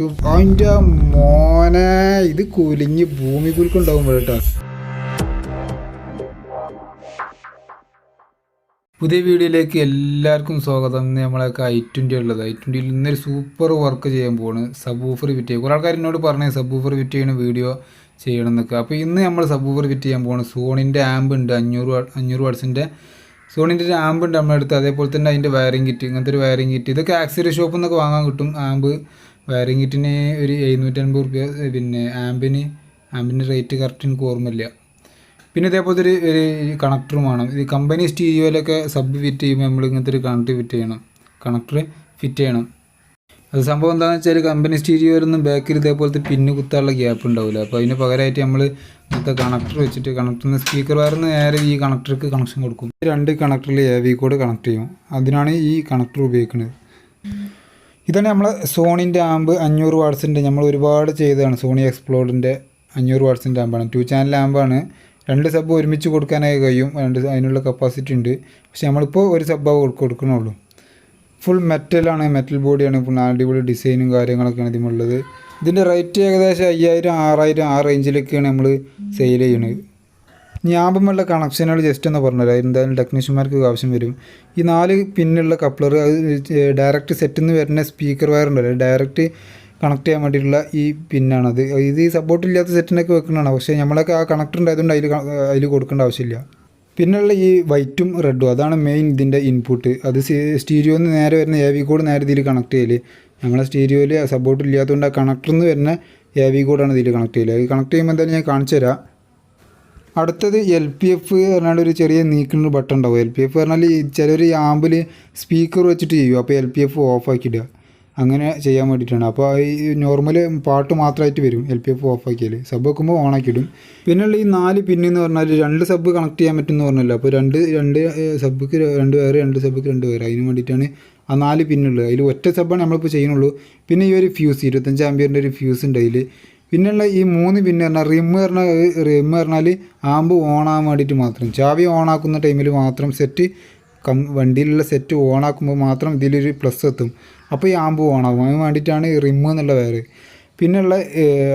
Bike അതിന്റെ മോനെ ഇത് കുലിഞ്ഞ് ഭൂമി കുലുക്കുണ്ടാവും കേട്ടോ പുതിയ വീഡിയോയിലേക്ക് എല്ലാവർക്കും സ്വാഗതം. ഇന്ന് നമ്മളൊക്കെ ഐ ട്വന്റി ഉള്ളത്. ഐ ട്വന്റിയിൽ ഇന്നൊരു സൂപ്പർ വർക്ക് ചെയ്യാൻ പോവാണ്. സബൂഫർ വിറ്റ് ചെയ്യുക കുറേ ആൾക്കാർ എന്നോട് പറഞ്ഞു സബൂഫർ വിറ്റ് ചെയ്യുന്ന വീഡിയോ ചെയ്യണം എന്നൊക്കെ അപ്പോൾ ഇന്ന് നമ്മൾ സബൂഫർ വിറ്റ് ചെയ്യാൻ പോകുന്നത് സോണിന്റെ ആംബ് ഉണ്ട്. അഞ്ഞൂറ് അഞ്ഞൂറ് വാട്സിന്റെ സോണിന്റെ ഒരു ആംബ് ഉണ്ട് നമ്മളെടുത്ത് അതേപോലെ തന്നെ അതിന്റെ വയറിംഗ് കിറ്റ് ഇങ്ങനത്തെ ഒരു വയറിംഗ് കിറ്റ് ഇതൊക്കെ ആക്സറി ഷോപ്പിൽ നിന്നൊക്കെ വാങ്ങാൻ കിട്ടും ആമ്പ്. വയറിംഗ് കിറ്റിന് ഒരു എഴുന്നൂറ്റൻപത് റുപ്യ പിന്നെ ആമ്പിന് ആമ്പിന്റെ റേറ്റ് കറക്റ്റ് എനിക്ക് ഓർമ്മയില്ല. പിന്നെ ഇതേപോലത്തെ ഒരു ഒരു കണക്ടറും വേണം. ഇത് കമ്പനി സ്റ്റീരിയോയിലൊക്കെ സബ് ഫിറ്റ് ചെയ്യുമ്പോൾ നമ്മൾ ഇങ്ങനത്തെ ഒരു കണക്ട് ഫിറ്റ് ചെയ്യണം. കണക്ടർ ഫിറ്റ് ചെയ്യണം. അത് സംഭവം എന്താണെന്ന് വെച്ചാൽ കമ്പനി സ്റ്റീരിയോയിലൊന്നും ബാക്കിൽ ഇതേപോലത്തെ പിന്നു കുത്താനുള്ള ഗ്യാപ്പ് ഉണ്ടാവില്ല അപ്പോൾ അതിന് പകരമായിട്ട് നമ്മൾ ഇങ്ങനത്തെ കണക്ടർ വെച്ചിട്ട് കണക്ടറിന് സ്പീക്കർ വയറിന്ന് നേരെ ഈ കണക്ടർക്ക് കണക്ഷൻ കൊടുക്കും. രണ്ട് കണക്ടറിൽ എ വി കോഡ് കണക്ട് ചെയ്യും. അതിനാണ് ഈ കണക്ടർ ഉപയോഗിക്കുന്നത് ഇതാണ് നമ്മളെ സോണിന്റെ ആമ്പ് അഞ്ഞൂറ് വാട്സിന്റെ നമ്മൾ ഒരുപാട് ചെയ്തതാണ്. സോണി എക്സ്പ്ലോറിന്റെ അഞ്ഞൂറ് വാട്സിന്റെ ആമ്പാണ്. To channel ആമ്പാണ്. രണ്ട് സബ് ഒരുമിച്ച് കൊടുക്കാനായി കഴിയും. രണ്ട് അതിനുള്ള കപ്പാസിറ്റി ഉണ്ട്. പക്ഷെ നമ്മളിപ്പോൾ ഒരു സബ്ബാ കൊടുക്കണുള്ളൂ. ഫുൾ മെറ്റലാണ്. മെറ്റൽ ബോഡിയാണ്. ഫുൾ അടിപൊളി ഡിസൈനും കാര്യങ്ങളൊക്കെയാണ് ഇതിമുള്ളത് ഇതിന്റെ റേറ്റ് ഏകദേശം അയ്യായിരം ആറായിരം ആ റേഞ്ചിലൊക്കെയാണ് നമ്മൾ സെയിൽ ചെയ്യുന്നത് ഞാമ്പുമുള്ള കണക്ഷനുകൾ ജസ്റ്റ് എന്ന് പറഞ്ഞുതരാം. എന്തായാലും ടെക്നീഷ്യന്മാർക്ക് ആവശ്യം വരും. ഈ നാല് പിന്നുള്ള കപ്ലർ അത് ഡയറക്റ്റ് സെറ്റിൽ നിന്ന് വരുന്ന സ്പീക്കർ വയർ ഉണ്ടല്ലോ. ഡയറക്റ്റ് കണക്ട് ചെയ്യാൻ വേണ്ടിയിട്ടുള്ള ഈ പിന്നാണത്. ഇത് ഈ സപ്പോർട്ട് ഇല്ലാത്ത സെറ്റിനൊക്കെ വെക്കുന്നതാണ്. പക്ഷേ നമ്മളൊക്കെ ആ കണക്ടർ ഉണ്ടായതുകൊണ്ട് അതിൽ അതിൽ കൊടുക്കേണ്ട ആവശ്യമില്ല. പിന്നുള്ള ഈ വൈറ്റും റെഡും അതാണ് മെയിൻ ഇതിന്റെ ഇൻപുട്ട് അത് സ്റ്റീരിയോയിൽ നിന്ന് നേരെ വരുന്ന എ വി കോഡ് നേരെ ഇതിൽ കണക്ട് ചെയ്യൽ നമ്മളെ സ്റ്റീരിയോയിൽ സപ്പോർട്ട് ഇല്ലാത്തതുകൊണ്ട് ആ കണക്ടറിൽ നിന്ന് വരുന്ന എ വി കോഡാണ് ഇതിൽ കണക്ട് ചെയ്യൽ അത് കണക്ട് ചെയ്യുമ്പോൾ എന്തായാലും ഞാൻ കാണിച്ചു തരാം അടുത്തത് എൽ പി എഫ് പറഞ്ഞാൽ ഒരു ചെറിയ നീക്കുന്ന ബട്ടൺ ഉണ്ടാവും. എൽ പി എഫ് പറഞ്ഞാൽ ചിലർ ഈ ആമ്പിൽ സ്പീക്കർ വെച്ചിട്ട് ചെയ്യും അപ്പോൾ എൽ പി എഫ് ഓഫ് ആക്കിയിടുക. അങ്ങനെ ചെയ്യാൻ വേണ്ടിയിട്ടാണ്. അപ്പോൾ ഈ നോർമൽ പാട്ട് മാത്രമായിട്ട് വരും എൽ പി എഫ് ഓഫ് ആക്കിയാൽ സബ് വെക്കുമ്പോൾ ഓൺ ആക്കിയിടും. പിന്നെയുള്ള ഈ നാല് പിന്നെന്ന് പറഞ്ഞാൽ രണ്ട് സബ് കണക്ട് ചെയ്യാൻ പറ്റുമെന്ന് പറഞ്ഞല്ലോ. അപ്പോൾ രണ്ട് രണ്ട് സബ്ബിക്ക് രണ്ട് പേര് രണ്ട് സബ്ബിക്ക് രണ്ട് പേര് അതിന് വേണ്ടിയിട്ടാണ് ആ നാല് പിന്നുള്ളത് അതിൽ ഒറ്റ സബ്ബാണ് നമ്മളിപ്പോൾ ചെയ്യുന്നുള്ളൂ. പിന്നെ ഈ ഒരു ഫ്യൂസ് ഇരുപത്തഞ്ച് ആമ്പിയറിന്റെ ഒരു ഫ്യൂസ് ഉണ്ട് അതിൽ പിന്നെയുള്ള ഈ മൂന്ന് പിന്നെ പറഞ്ഞാൽ റിമ്മ് പറഞ്ഞാൽ റിമ്മ് പറഞ്ഞാൽ ആമ്പ് ഓണാകാൻ വേണ്ടിയിട്ട് മാത്രം. ചാവി ഓണാക്കുന്ന ടൈമിൽ മാത്രം സെറ്റ് കം വണ്ടിയിലുള്ള സെറ്റ് ഓണാക്കുമ്പോൾ മാത്രം ഇതിലൊരു പ്ലസ് എത്തും. അപ്പോൾ ഈ ആമ്പ് ഓണാകും അതിന് വേണ്ടിയിട്ടാണ് ഈ റിമ്മ് എന്നുള്ള വേറെ പിന്നെയുള്ള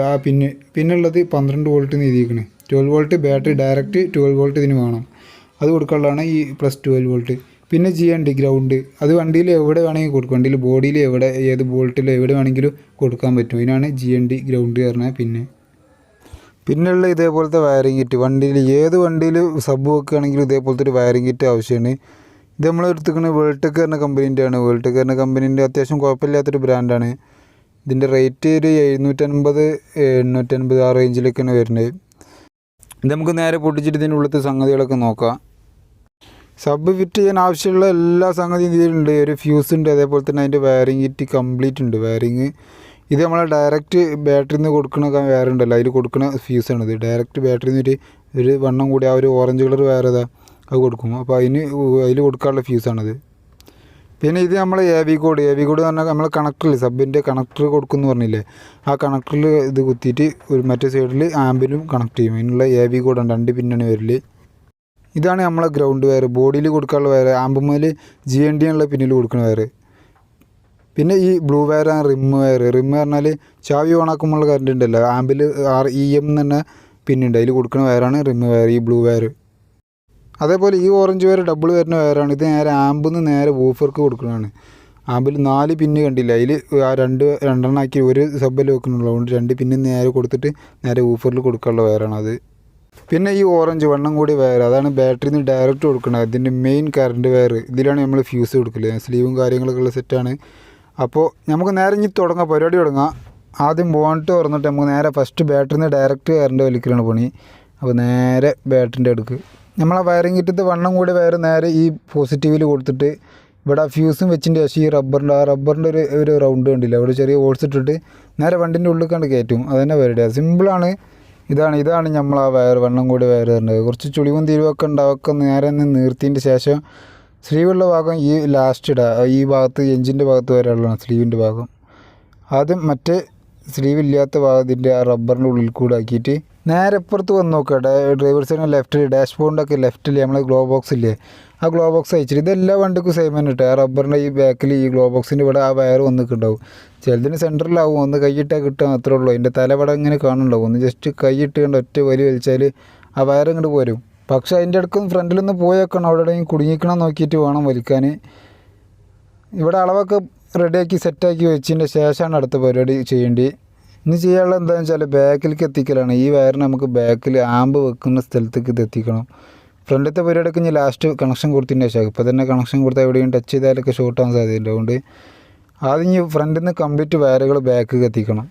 ആ പിന്നെ പിന്നുള്ളത് പന്ത്രണ്ട് volt നീതിയിരിക്കുന്നത് twelve volt battery direct twelve volt ഇതിന് വേണം. അത് കൊടുക്കാനുള്ളതാണ് ഈ പ്ലസ് ട്വൽവ് വോൾട്ട്. പിന്നെ ഡി ഗ്രൗണ്ട് അത് വണ്ടിയിൽ എവിടെ വേണമെങ്കിൽ കൊടുക്കും. വണ്ടിയിൽ ബോഡിയിൽ എവിടെ ഏത് ബോൾട്ടിൽ എവിടെ വേണമെങ്കിലും കൊടുക്കാൻ പറ്റും. ഇതിനാണ് ജി എൻ ഡി ഗ്രൗണ്ട് പറഞ്ഞാൽ പിന്നെ. പിന്നെയുള്ള ഇതേപോലത്തെ വയറിംഗ് കിറ്റ് വണ്ടിയിൽ ഏത് വണ്ടിയിൽ സബ് വെക്കുകയാണെങ്കിലും ഇതേപോലത്തെ ഒരു വയറിംഗ് കിറ്റ് ആവശ്യമാണ്. ഇത് നമ്മൾ എടുത്തിരിക്കുന്നത് വേൾടെക് എന്ന കമ്പനീന്റെ ആണ്. വേൾടെക് എന്ന കമ്പനീന്റെ അത്യാവശ്യം കുഴപ്പമില്ലാത്തൊരു ബ്രാൻഡാണ് ഇതിന്റെ റേറ്റ് ഒരു എഴുന്നൂറ്റൻപത് എണ്ണൂറ്റൻപത് ആ റേഞ്ചിലൊക്കെയാണ് വരുന്നത്. ഇത് നമുക്ക് നേരെ പൊട്ടിച്ചിട്ട് ഇതിന്റെ ഉള്ളത്തെ സംഗതികളൊക്കെ നോക്കാം. സബ് ഫിറ്റ് ചെയ്യാൻ ആവശ്യമുള്ള എല്ലാ സംഗതിയും ഇതിലുണ്ട് ഒരു ഫ്യൂസ് ഉണ്ട് അതേപോലെ തന്നെ അതിന്റെ വയറിങ് കിറ്റ് കംപ്ലീറ്റ് ഉണ്ട്. വയറിങ് ഇത് നമ്മൾ ഡയറക്റ്റ് ബാറ്ററിയിൽ നിന്ന് കൊടുക്കുന്ന വയർ ഉണ്ടല്ലോ അതിൽ കൊടുക്കുന്ന ഫ്യൂസാണ് ഇത്. ഡയറക്റ്റ് ബാറ്ററിയിൽ നിന്ന് ഒരു വണ്ണം കൂടി ആ ഒരു ഓറഞ്ച് കളർ വയർ ഏതാ അത് കൊടുക്കും. അപ്പോൾ അതിന് അതിൽ കൊടുക്കാനുള്ള ഫ്യൂസാണത് പിന്നെ ഇത് നമ്മൾ A V cord A V cord എന്ന് പറഞ്ഞാൽ നമ്മൾ കണക്ടറിൽ സബിന്റെ കണക്ടർ കൊടുക്കുമെന്ന് പറഞ്ഞില്ലേ? ആ കണക്ടറിൽ ഇത് കുത്തിയിട്ട് ഒരു മറ്റേ സൈഡിൽ ആംബിലും കണക്ട് ചെയ്യും. അതിനുള്ള എ വി കോഡാണ് രണ്ട് പിന്നാണ് വരൽ. ഇതാണ് നമ്മളെ ഗ്രൗണ്ട് വയർ ബോഡിയിൽ കൊടുക്കാനുള്ള വയർ ആമ്പുമ്മൽ ജി എൻ ഡി എന്നുള്ള പിന്നിൽ കൊടുക്കുന്ന വയർ പിന്നെ ഈ ബ്ലൂ വയറാണ് റിം വയർ റിം പറഞ്ഞാൽ ചാവി ഓണാക്കുമ്പോൾ കറണ്ട് ഉണ്ടല്ലോ. ആമ്പിൽ ആർ ഇ എം എന്ന് തന്നെ പിന്നുണ്ട് അതിൽ കൊടുക്കുന്ന വയറാണ് റിം വയർ ഈ ബ്ലൂ വയർ അതേപോലെ ഈ ഓറഞ്ച് വയർ ഡബിൾ വരുന്ന വയറാണ് ഇത് നേരെ ആമ്പിൽ നിന്ന് നേരെ വൂഫർക്ക് കൊടുക്കുന്നതാണ് ആമ്പിൽ നാല് പിന്ന് കണ്ടില്ല. അതിൽ ആ രണ്ട് രണ്ടെണ്ണാക്കി ഒരു സബ്ബിൽ വെക്കുന്നുള്ളൂ അതുകൊണ്ട് രണ്ട് പിന്ന് നേരെ കൊടുത്തിട്ട് നേരെ വൂഫറിൽ കൊടുക്കാനുള്ള വയറാണ് അത്. പിന്നെ ഈ ഓറഞ്ച് വണ്ണം കൂടി വയർ അതാണ് ബാറ്ററിയിൽ നിന്ന് ഡയറക്റ്റ് കൊടുക്കുന്നത് അതിന്റെ മെയിൻ കറണ്ട് വയർ ഇതിലാണ് നമ്മൾ ഫ്യൂസ് കൊടുക്കൽ. സ്ലീവും കാര്യങ്ങളൊക്കെ ഉള്ള സെറ്റാണ് അപ്പോൾ നമുക്ക് നേരെ ഇനി തുടങ്ങാം. പരിപാടി തുടങ്ങാം. ആദ്യം ബോണിട്ട് തുറന്നിട്ട് നമുക്ക് നേരെ ഫസ്റ്റ് ബാറ്ററിയിൽ നിന്ന് ഡയറക്റ്റ് കറണ്ട് വലിക്കലാണ് പണി. അപ്പോൾ നേരെ ബാറ്ററിന്റെ അടുക്ക്. നമ്മൾ വയറിങ് കിട്ടിയത് വണ്ണം കൂടി വയർ നേരെ ഈ പോസിറ്റീവിൽ കൊടുത്തിട്ട് ഇവിടെ ഫ്യൂസും വെച്ചിന്റെ ശേഷം ഈ റബ്ബറിന്റെ ആ റബ്ബറിന്റെ ഒരു ഒരു റൗണ്ട് കണ്ടില്ല? അവിടെ ചെറിയ ഹോൾസ് ഇട്ടിട്ട് നേരെ വണ്ടിന്റെ ഉള്ളിൽ കണ്ട് കയറ്റും. അതന്നെ പരിപാടി. സിമ്പിളാണ് ഇതാണ് ഇതാണ് നമ്മൾ ആ വയർ വണ്ണം കൂടി വയർ തരേണ്ടത് കുറച്ച് ചുളിവും തിരിവൊക്കെ ഉണ്ടാവൊക്കെ നേരെ നിർത്തിയതിന്റെ ശേഷം സ്ലീവുള്ള ഭാഗം ഈ ലാസ്റ്റ് ഇടുക ഈ ഭാഗത്ത് എഞ്ചിന്റെ ഭാഗത്ത് വരെയുള്ളതാണ് സ്ലീവിന്റെ ഭാഗം. ആദ്യം മറ്റേ സ്ലീവില്ലാത്ത ഭാഗത്തിന്റെ ആ റബ്ബറിന്റെ ഉള്ളിൽ കൂടെ ആക്കിയിട്ട് നേരെ ഇപ്പുറത്ത് വന്ന് നോക്കുക ഡ്രൈവർ സൈഡിന് ലെഫ്റ്റിൽ ഡാഷ് ബോർഡിന്റെ ലെഫ്റ്റിൽ നമ്മൾ ഗ്ലോ ബോക്സ് ഇല്ലേ? ആ ഗ്ലോ ബോക്സ് അയച്ചിട്ട് ഇതെല്ലാ വണ്ടിക്കും സെയിം തന്നെ കേട്ടോ ആ റബ്ബറിന്റെ ഈ ബാക്കിൽ ഈ ഗ്ലോ ബോക്സിന്റെ ഇവിടെ ആ വയർ വന്നിട്ടുണ്ടാവും. ചിലതിന് സെന്ററിലാവും ഒന്ന് കൈയിട്ടാൽ കിട്ടുക മാത്രമേ ഉള്ളൂ. അതിന്റെ തലവട ഇങ്ങനെ കാണുന്നുണ്ടാവും. ഒന്ന് ജസ്റ്റ് കൈയിട്ട് കണ്ട് ഒറ്റ വലി വലിച്ചാൽ ആ വയർ ഇങ്ങോട്ട് പോരും. പക്ഷേ അതിന്റെ അടുക്കും ഫ്രണ്ടിലൊന്ന് പോയേക്കണം. അവിടെ കുടുങ്ങിക്കണം നോക്കിയിട്ട് വേണം വലിക്കാൻ ഇവിടെ അളവൊക്കെ റെഡിയാക്കി സെറ്റാക്കി വെച്ചതിന്റെ ശേഷമാണ് അടുത്ത പരിപാടി ചെയ്യേണ്ടി. ഇനി ചെയ്യാനുള്ള എന്താണെന്ന് വെച്ചാൽ ബാക്കിലേക്ക് എത്തിക്കലാണ്. ഈ വയറിന് നമുക്ക് ബാക്കിൽ ആമ്പ് വെക്കുന്ന സ്ഥലത്തേക്ക് ഇത് എത്തിക്കണം. ഫ്രണ്ടിലത്തെ പരിപാടിയൊക്കെ ഇനി ലാസ്റ്റ് കണക്ഷൻ കൊടുത്തതിന്റെ ശേഷം. ഇപ്പോൾ തന്നെ കണക്ഷൻ കൊടുത്താൽ എവിടെയും ടച്ച് ചെയ്താലൊക്കെ ഷോർട്ട് ആവാൻ സാധ്യതയുണ്ട്. അതുകൊണ്ട് ആദ്യം ഈ ഫ്രണ്ടിൽ നിന്ന് കംപ്ലീറ്റ് വയറുകൾ ബാക്കിലേക്ക് എത്തിക്കണം.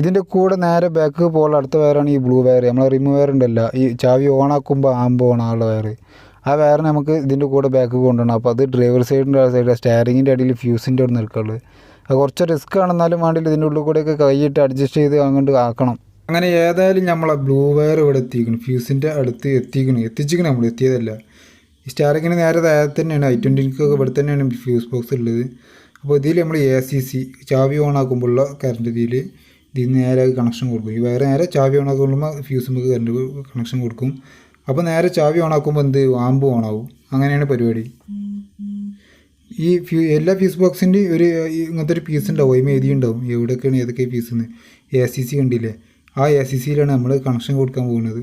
ഇതിന്റെ കൂടെ നേരെ ബാക്ക് പോകാനുള്ള അടുത്ത വയറാണ് ഈ ബ്ലൂ വയർ നമ്മളെ റിമൂവ് വയർ ഉണ്ടല്ലോ. ഈ ചാവി ഓണാക്കുമ്പോൾ ആമ്പ് ഓണാനുള്ള വയർ ആ വയർ നമുക്ക് ഇതിന്റെ കൂടെ ബാക്ക് കൊണ്ടുപോകണം അപ്പോൾ അത് ഡ്രൈവർ സൈഡിന്റെ സൈഡ് സ്റ്റാരിങ്ങിന്റെ അടിയിൽ ഫ്യൂസിന്റെ അവിടെ നിൽക്കുള്ളൂ അത് കുറച്ച് റിസ്ക് ആണെന്നാലും വേണ്ടിയിട്ട് ഇതിന്റെ ഉള്ളിൽ കൂടെയൊക്കെ കൈയിട്ട് അഡ്ജസ്റ്റ് ചെയ്ത് അങ്ങോട്ട് ആക്കണം. അങ്ങനെ ഏതായാലും നമ്മളെ ബ്ലൂ വയർ ഇവിടെ എത്തിക്കണം ഫ്യൂസിന്റെ അടുത്ത് എത്തിക്കണം എത്തിച്ചിക്കണം നമ്മൾ എത്തിയതല്ല. ഈ സ്റ്റാറിങ്ങിന് നേരെ താഴെ തന്നെയാണ്. ഐ ട്വന്റിക്കൊക്കെ ഇവിടെ തന്നെയാണ് ഫ്യൂസ് ബോക്സ് ഉള്ളത്. അപ്പോൾ ഇതിൽ നമ്മൾ എ സി സി ചാവി ഓൺ ആക്കുമ്പോഴുള്ള കറണ്ട് ഇതിൽ ഇതിൽ നേരെ കണക്ഷൻ കൊടുക്കും. ഈ വയറ് നേരെ ചാവി ഓൺ ആക്കുമ്പോൾ ഫ്യൂസ് നമുക്ക് കറണ്ട് കണക്ഷൻ കൊടുക്കും. അപ്പോൾ നേരെ ചാവി ഓൺ ആക്കുമ്പോൾ എന്ത്? ആമ്പ് ഓൺ ആവും. അങ്ങനെയാണ് പരിപാടി. ഈ ഫ്യൂ എല്ലാ ഫ്യൂസ് ബോക്സിന്റെ ഒരു ഇങ്ങനത്തെ ഒരു പീസ് ഉണ്ടാവും അതിന് എഴുതിയുണ്ടാവും എവിടെയൊക്കെയാണ് ഏതൊക്കെ പീസ് എന്ന് എ സി സി കണ്ടില്ലേ? ആ എ സി സിയിലാണ് നമ്മൾ കണക്ഷൻ കൊടുക്കാൻ പോകുന്നത്.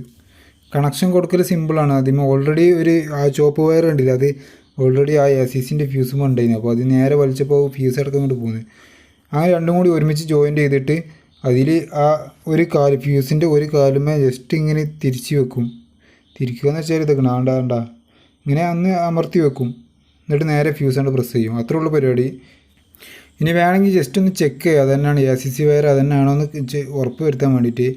കണക്ഷൻ കൊടുക്കൽ സിമ്പിളാണ് അതിന് ഓൾറെഡി ഒരു ആ ചോപ്പ് വയർ കണ്ടില്ല? അത് ഓൾറെഡി ആ എ സി സിന്റെ ഫ്യൂസും ഉണ്ടായിരുന്നു അപ്പോൾ അത് നേരെ വലിച്ചപ്പോൾ ഫ്യൂസ് അടക്കം കൊണ്ട് പോകുന്നത് ആ രണ്ടും കൂടി ഒരുമിച്ച് ജോയിന്റ് ചെയ്തിട്ട് അതിൽ ആ ഒരു കാൽ ഫ്യൂസിന്റെ ഒരു കാലുമേ ജസ്റ്റ് ഇങ്ങനെ തിരിച്ച് വെക്കും. തിരിക്കുക എന്ന് വെച്ചാൽ ഇതൊക്കെ ആണ്ടാണ്ട ആണ്ടാ. ഇങ്ങനെ അന്ന് അമർത്തി വെക്കും. എന്നിട്ട് നേരെ ഫ്യൂസ് കൊണ്ട് പ്രസ് ചെയ്യും. അത്രേ ഉള്ളൂ പരിപാടി. ഇനി വേണമെങ്കിൽ ജസ്റ്റ് ഒന്ന് ചെക്ക് ചെയ്യുക. അതന്നെയാണ് എ സി സി വയർ അതന്നെയാണോ എന്ന് ഉറപ്പ് വരുത്താൻ വേണ്ടിയിട്ട്.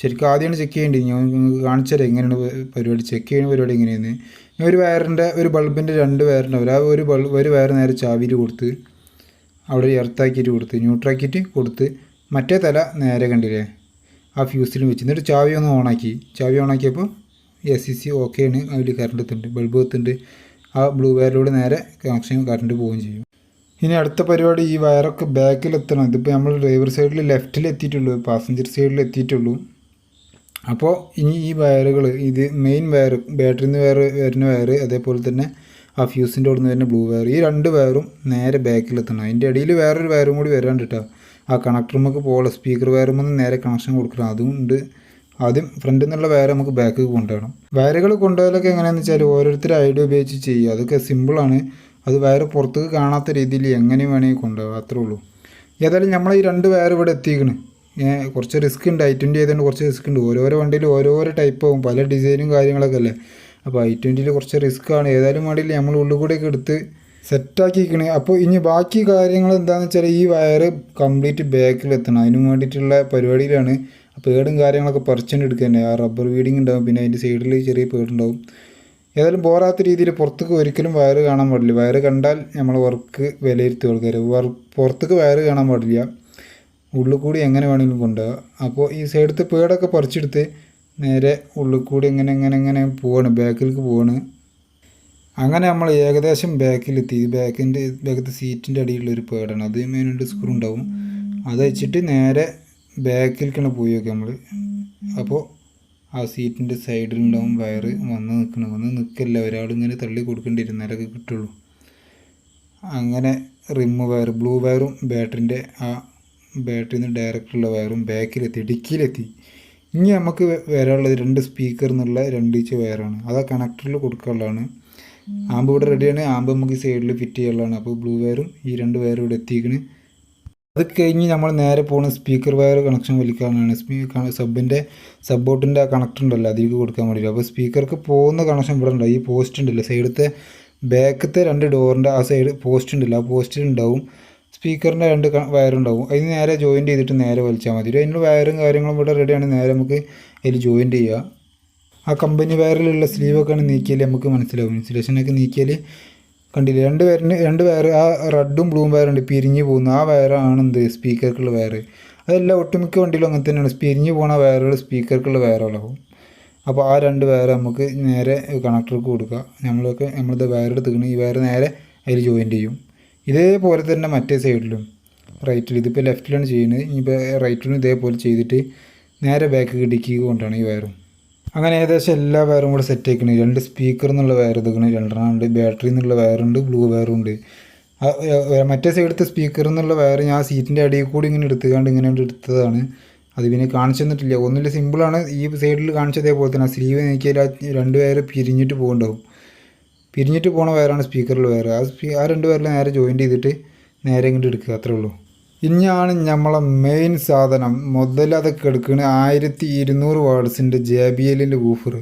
ശരിക്കും ആദ്യമാണ് ചെക്ക് ചെയ്യേണ്ടി ഞാൻ നിങ്ങൾക്ക് കാണിച്ചു തരാം എങ്ങനെയാണ് പരിപാടി. ചെക്ക് ചെയ്യുന്ന പരിപാടി എങ്ങനെയാണ് ഞാൻ ഒരു വയറിന്റെ ഒരു ബൾബിന്റെ രണ്ട് വയറുണ്ടാവില്ല ആ ഒരു ബൾബ് ഒരു വയർ നേരെ ചാവിയിൽ കൊടുത്ത് അവിടെ എർത്താക്കിയിട്ട് കൊടുത്ത് ന്യൂട്രാക്കിയിട്ട് കൊടുത്ത് മറ്റേ തല നേരെ കണ്ടില്ലേ? ആ ഫ്യൂസിലും വെച്ച്. എന്നിട്ട് ചാവി ഒന്ന് ഓണാക്കി ചാവി ഓണാക്കിയപ്പോൾ എസ് സി സി ഓക്കെ ആണ്. അതിൽ കറണ്ട് എത്തുന്നുണ്ട്. ബൾബ് എത്തുന്നുണ്ട്. ആ ബ്ലൂ വയറിലൂടെ നേരെ കണക്ഷൻ കറണ്ട് പോവുകയും ചെയ്യും. ഇനി അടുത്ത പരിപാടി ഈ വയറൊക്കെ ബാക്കിൽ എത്തണം ഇതിപ്പോൾ നമ്മൾ ഡ്രൈവർ സൈഡിൽ ലെഫ്റ്റിൽ എത്തിയിട്ടുള്ളൂ പാസഞ്ചർ സൈഡിൽ എത്തിയിട്ടുള്ളൂ. അപ്പോൾ ഇനി ഈ വയറുകൾ ഇത് മെയിൻ വയർ ബാറ്ററിന് വയർ വരുന്ന വയർ അതേപോലെ തന്നെ ആ ഫ്യൂസിന്റെ അവിടെ നിന്ന് വരുന്ന ബ്ലൂ വയർ ഈ രണ്ട് വയറും നേരെ ബാക്കിൽ എത്തണം അതിന്റെ ഇടയിൽ വേറൊരു വയറും കൂടി വരാണ്ട് കേട്ടോ ആ കണക്ടറുമൊക്കെ പോലെ സ്പീക്കർ വയറുമ്പോൾ നേരെ കണക്ഷൻ കൊടുക്കണം. അതും ഉണ്ട് ആദ്യം ഫ്രണ്ടിൽ നിന്നുള്ള വയർ നമുക്ക് ബാക്ക് കൊണ്ടുപോകണം വയറുകൾ കൊണ്ടുപോകലൊക്കെ എങ്ങനെയാണെന്ന് വെച്ചാൽ ഓരോരുത്തർ ഐഡിയ ഉപയോഗിച്ച് ചെയ്യുക. അതൊക്കെ സിമ്പിളാണ് അത് വയർ പുറത്തേക്ക് കാണാത്ത രീതിയിൽ എങ്ങനെ വേണമെങ്കിൽ കൊണ്ടുപോകാം. അത്രേ ഉള്ളൂ. ഏതായാലും നമ്മൾ ഈ രണ്ട് വയർ ഇവിടെ എത്തിക്കണ് കുറച്ച് റിസ്ക് ഉണ്ട്. ഐ ട്വന്റി ആയതുകൊണ്ട് കുറച്ച് റിസ്ക് ഉണ്ട്. ഓരോരോ വണ്ടിയിൽ ഓരോരോ ടൈപ്പ് ആവും. പല ഡിസൈനും കാര്യങ്ങളൊക്കെ അല്ലേ? അപ്പോൾ ഐ ട്വന്റിയിൽ കുറച്ച് റിസ്ക് ആണ്. ഏതായാലും വേണ്ടിയില്ല. നമ്മൾ ഉള്ളിൽ കൂടെയൊക്കെ എടുത്ത് സെറ്റാക്കിക്കണ് അപ്പോൾ ഇനി ബാക്കി കാര്യങ്ങൾ എന്താണെന്ന് വെച്ചാൽ ഈ വയർ കംപ്ലീറ്റ് ബാക്കിൽ എത്തണം. അതിന് വേണ്ടിയിട്ടുള്ള പരിപാടിയിലാണ് ഏടും കാര്യങ്ങളൊക്കെ പറിച്ചുകൊണ്ട് എടുക്കുക തന്നെ. ആ റബ്ബർ വീഡിങ് ഉണ്ടാവും. പിന്നെ അതിന്റെ സൈഡിൽ ചെറിയ പേടുണ്ടാവും. ഏതായാലും പോരാത്ത രീതിയിൽ പുറത്തേക്ക് ഒരിക്കലും വയറ് കാണാൻ പാടില്ല. വയറ് കണ്ടാൽ നമ്മൾ വർക്ക് വിലയിരുത്തി ആൾക്കാർ വർ പുറത്തേക്ക് വയറ് കാണാൻ പാടില്ല. ഉള്ളിൽ കൂടി എങ്ങനെ വേണമെങ്കിലും കൊണ്ടുപോകുക അപ്പോൾ ഈ സൈഡത്തെ പേടൊക്കെ പറിച്ചെടുത്ത് നേരെ ഉള്ളിൽ കൂടി എങ്ങനെ എങ്ങനെ എങ്ങനെ പോവാണ് ബാക്കിലേക്ക് പോവാണ്. അങ്ങനെ നമ്മൾ ഏകദേശം ബാക്കിലെത്തി. ബാക്കിന്റെ ബാക്കിലത്തെ സീറ്റിന്റെ അടിയിലുള്ള ഒരു പേടാണ്. അത് മെയിനായിട്ട് സ്ക്രൂ ഉണ്ടാവും. അത് വെച്ചിട്ട് നേരെ ബാക്കിലേക്കാണ് പോയി നോക്കുക നമ്മൾ അപ്പോൾ ആ സീറ്റിന്റെ സൈഡിലുണ്ടാവും വയറ് വന്ന് നിൽക്കണം വന്ന് നിൽക്കില്ല ഒരാളിങ്ങനെ തള്ളി കൊടുക്കേണ്ടി ഇരുന്നാലൊക്കെ കിട്ടുള്ളൂ. അങ്ങനെ റിമ്മ് വയർ ബ്ലൂ വയറും ബാറ്ററിന്റെ ആ ബാറ്ററിയിൽ നിന്ന് ഡയറക്റ്റുള്ള വയറും ബാക്കിലെത്തി ഡിക്കിയിലെത്തി. ഇനി നമുക്ക് വരാനുള്ളത് രണ്ട് സ്പീക്കർ എന്നുള്ള രണ്ട് ഇഞ്ച് വയറാണ്. അത് ആ കണക്ടറിൽ കൊടുക്കാനുള്ളതാണ്. ആമ്പ് ഇവിടെ റെഡിയാണ് ആമ്പ് നമുക്ക് സൈഡിൽ ഫിറ്റ് ചെയ്യാനുള്ളതാണ്. അപ്പോൾ ബ്ലൂ വയറും ഈ രണ്ട് വയറും ഇവിടെ എത്തിക്കണ് അത് കഴിഞ്ഞ് നമ്മൾ നേരെ പോകുന്ന സ്പീക്കർ വയർ കണക്ഷൻ വലിക്കാനാണ് സ്പീക്കർ സബിന്റെ സബ്ബോട്ടിന്റെ കണക്ടർ ഉണ്ടല്ലോ അതിലേക്ക് കൊടുക്കാൻ വേണ്ടിയിട്ട്. അപ്പോൾ സ്പീക്കർക്ക് പോകുന്ന കണക്ഷൻ ഇവിടെ ഉണ്ടാവും. ഈ പോസ്റ്റ് ഉണ്ടല്ലോ സൈഡത്തെ ബാക്കത്തെ രണ്ട് ഡോറിന്റെ ആ സൈഡ് പോസ്റ്റ് ഉണ്ടല്ലോ ആ പോസ്റ്റിൽ ഉണ്ടാവും. സ്പീക്കറിന്റെ രണ്ട് വയറുണ്ടാവും അതിന് നേരെ ജോയിന്റ് ചെയ്തിട്ട് നേരെ വലിച്ചാൽ മതി. അതിന്റെ വയറും കാര്യങ്ങളും ഇവിടെ റെഡിയാണ് നേരെ നമുക്ക് അതിൽ ജോയിന്റ് ചെയ്യുക ആ കമ്പനി വയറിലുള്ള സ്ലീവൊക്കെയാണ് നീക്കിയാൽ നമുക്ക് മനസ്സിലാവും. ഇൻസുലേഷനൊക്കെ നീക്കിയാൽ കണ്ടില്ലേ? രണ്ട് വയറിന് രണ്ട് വയർ ആ റെഡും ബ്ലൂവും വയറുണ്ട് പിരിഞ്ഞു പോകുന്ന ആ വയറാണ് എന്ത് സ്പീക്കർക്കുള്ള വയർ അതെല്ലാം ഒട്ടുമിക്ക വണ്ടിയിലും അങ്ങനെ തന്നെയാണ്. പിരിഞ്ഞ് പോകുന്ന വയറുകൾ സ്പീക്കർക്കുള്ള വയറുകളാവും അപ്പോൾ ആ രണ്ട് വയർ നമുക്ക് നേരെ കണക്ടർക്ക് കൊടുക്കുക. നമ്മളൊക്കെ നമ്മളിത് വയർ എടുത്തിക്കണ ഈ വയർ നേരെ അതിൽ ജോയിൻ ചെയ്യും. ഇതേപോലെ തന്നെ മറ്റേ സൈഡിലും റൈറ്റിൽ ഇതിപ്പോൾ ലെഫ്റ്റിലാണ് ചെയ്യുന്നത്. ഇനിയിപ്പോൾ റൈറ്റിലും ഇതേപോലെ ചെയ്തിട്ട് നേരെ ബാക്ക് ഡിക്കി കൊണ്ടാണ് ഈ വയറും. അങ്ങനെ ഏകദേശം എല്ലാ വയറും കൂടെ സെറ്റ് ആക്കണേ രണ്ട് സ്പീക്കർ എന്നുള്ള വയർ ഇതുക്കണ്. രണ്ടെണ്ണം ഉണ്ട്. ബാറ്ററി എന്നുള്ള വയറുണ്ട് ബ്ലൂ വയറും ഉണ്ട്. മറ്റേ സൈഡത്തെ സ്പീക്കർ എന്നുള്ള വയർ ഞാൻ സീറ്റിന്റെ അടിയിൽ കൂടി ഇങ്ങനെ എടുത്തുകൊണ്ട് ഇങ്ങനെ എടുത്തതാണ്. അത് പിന്നെ കാണിച്ചു തന്നിട്ടില്ല. ഒന്നുമില്ല സിമ്പിളാണ് ഈ സൈഡിൽ കാണിച്ചതേപോലെ തന്നെ. സ്ലീവ് നീക്കിയാൽ രണ്ട് വയർ പിരിഞ്ഞിട്ട് പോകുന്നുണ്ടാവും പിരിഞ്ഞിട്ട് പോണ വയറാണ് സ്പീക്കറിൽ വയർ ആ സ്പീ ആ രണ്ട് വയറിൽ നേരെ ജോയിന്റ് ചെയ്തിട്ട് നേരെ ഇങ്ങോട്ട് എടുക്കുക. അത്രേ ഉള്ളൂ. ഇനിയാണ് നമ്മളെ മെയിൻ സാധനം. മുതൽ അതൊക്കെ എടുക്കണ ആയിരത്തി ഇരുന്നൂറ് വേർഡ്സിന്റെ ജെ ബി എല്ലിന്റെ ഊഫർ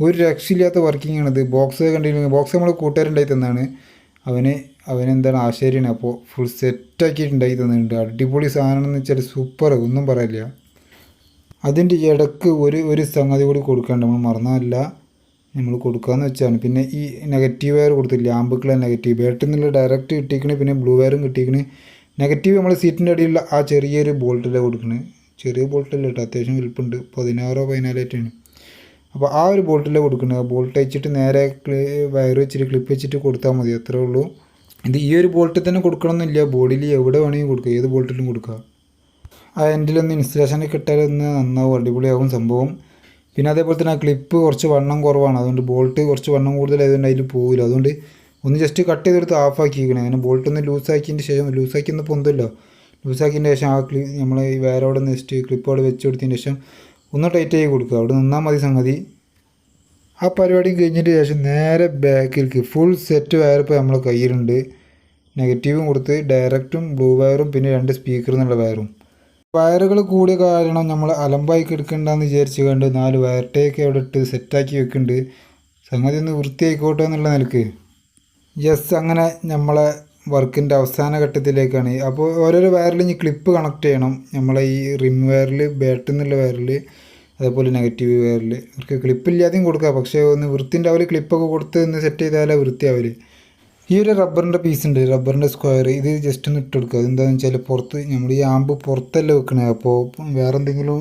ഒരു രക്ഷയില്ലാത്ത വർക്കിംഗ് ആണിത് ബോക്സ് കണ്ടില്ലെങ്കിൽ ബോക്സ് നമ്മൾ കൂട്ടുകാരുണ്ടായി തന്നാണ്. അവന് അവനെന്താണ് ആശാരിയാണ് അപ്പോൾ ഫുൾ സെറ്റാക്കിയിട്ട് ഉണ്ടായി തന്നിട്ടുണ്ട്. അടിപൊളി സാധനം എന്ന് വെച്ചാൽ സൂപ്പർ ഒന്നും പറയില്ല. അതിന്റെ ഇടയ്ക്ക് ഒരു ഒരു സംഗതി കൂടി കൊടുക്കാണ്ട് നമ്മൾ മറന്നല്ല നമ്മൾ കൊടുക്കാന്ന് വെച്ചാണ്. പിന്നെ ഈ നെഗറ്റീവ് വയർ കൊടുത്തില്ല? ആമ്പുക്കളെ നെഗറ്റീവ് ബാറ്റിൽ നിന്നുള്ള ഡയറക്റ്റ് കിട്ടിക്കണ് പിന്നെ ബ്ലൂ വയറും കിട്ടിക്കണ്. നെഗറ്റീവ് നമ്മൾ സീറ്റിന്റെ അടിയിലുള്ള ആ ചെറിയൊരു ബോൾട്ടിലാണ് കൊടുക്കുന്നത് ചെറിയ ബോൾട്ടല്ല കേട്ടോ അത്യാവശ്യം വലുപ്പമുണ്ട് പതിനാറോ പതിനാലായിട്ടാണ്. അപ്പോൾ ആ ഒരു ബോൾട്ടിലാണ് കൊടുക്കുന്നത് ബോൾട്ട് വെച്ചിട്ട് നേരെ വയർ വെച്ചിട്ട് ക്ലിപ്പ് വെച്ചിട്ട് കൊടുത്താൽ മതി. അത്രേ ഉള്ളൂ. ഇത് ഈ ഒരു ബോൾട്ടിൽ തന്നെ കൊടുക്കണമെന്നില്ല ബോഡിയിൽ എവിടെ വേണമെങ്കിലും കൊടുക്കുക ഏത് ബോൾട്ടിലും കൊടുക്കുക ആ എൻഡിലൊന്ന് ഇൻസ്റ്റലേഷനൊക്കെ ഇട്ടാലൊന്ന് നന്നാവും. അടിപൊളിയാകും സംഭവം. പിന്നെ അതേപോലെ തന്നെ ആ ക്ലിപ്പ് കുറച്ച് വണ്ണം കുറവാണ്. അതുകൊണ്ട് ബോൾട്ട് കുറച്ച് വണ്ണം കൂടുതലായതുകൊണ്ട് അതിൽ പോകില്ല അതുകൊണ്ട് ഒന്ന് ജസ്റ്റ് കട്ട് ചെയ്തെടുത്ത് ഓഫ് ആക്കിയിരിക്കണേ. അങ്ങനെ ബോൾട്ട് ഒന്ന് ലൂസാക്കിയതിന്റെ ശേഷം ലൂസാക്കിയെന്ന് പൊന്തല്ലോ ലൂസാക്കിയതിന്റെ ശേഷം ആ ക്ലി നമ്മൾ ഈ വേരോടെ ജസ്റ്റ് ക്ലിപ്പോടെ വെച്ച് കൊടുത്തതിന് ശേഷം ഒന്ന് ടൈറ്റ് ആക്കി കൊടുക്കുക. അവിടെ നിന്നാൽ മതി സംഗതി. ആ പരിപാടി കഴിഞ്ഞിട്ട് ശേഷം നേരെ ബാക്കിലേക്ക് ഫുൾ സെറ്റ് വയർ ഇപ്പോൾ നമ്മളെ കയ്യിലുണ്ട്. നെഗറ്റീവും കൊടുത്ത് ഡയറക്റ്റും ബ്ലൂ വയറും പിന്നെ രണ്ട് സ്പീക്കർ എന്നുള്ള വയറും വയറുകൾ കൂടിയ കാരണം നമ്മൾ അലമ്പായിക്ക് എടുക്കണ്ടെന്ന് വിചാരിച്ച് കണ്ട് നാല് വയർ ടേക്ക് അവിടെ ഇട്ട് സെറ്റാക്കി വെക്കുന്നുണ്ട് സംഗതി ഒന്ന് വൃത്തിയായിക്കോട്ടെ എന്നുള്ള നിലയ്ക്ക്. യെസ് അങ്ങനെ നമ്മളെ വർക്കിന്റെ അവസാന ഘട്ടത്തിലേക്കാണ്. അപ്പോൾ ഓരോരോ വയറിൽ ഇനി ക്ലിപ്പ് കണക്ട് ചെയ്യണം. നമ്മളെ ഈ റിം വയറിൽ ബാറ്റിൽ നിന്നുള്ള വയറിൽ അതേപോലെ നെഗറ്റീവ് വയറിൽ അവർക്ക് ക്ലിപ്പില്ലാതെയും കൊടുക്കുക പക്ഷേ ഒന്ന് വൃത്തിന്റെ അവർ ക്ലിപ്പൊക്കെ കൊടുത്ത് ഒന്ന് സെറ്റ് ചെയ്താലേ വൃത്തിയാവില്ല ഈ ഒരു റബ്ബറിന്റെ പീസ് ഉണ്ട്. റബ്ബറിന്റെ സ്ക്വയർ ഇത് ജസ്റ്റ് ഒന്ന് ഇട്ട് കൊടുക്കുക അതെന്താണെന്ന് വെച്ചാൽ പുറത്ത് നമ്മൾ ഈ ആമ്പ് പുറത്തല്ല വെക്കണേ. അപ്പോൾ വേറെ എന്തെങ്കിലും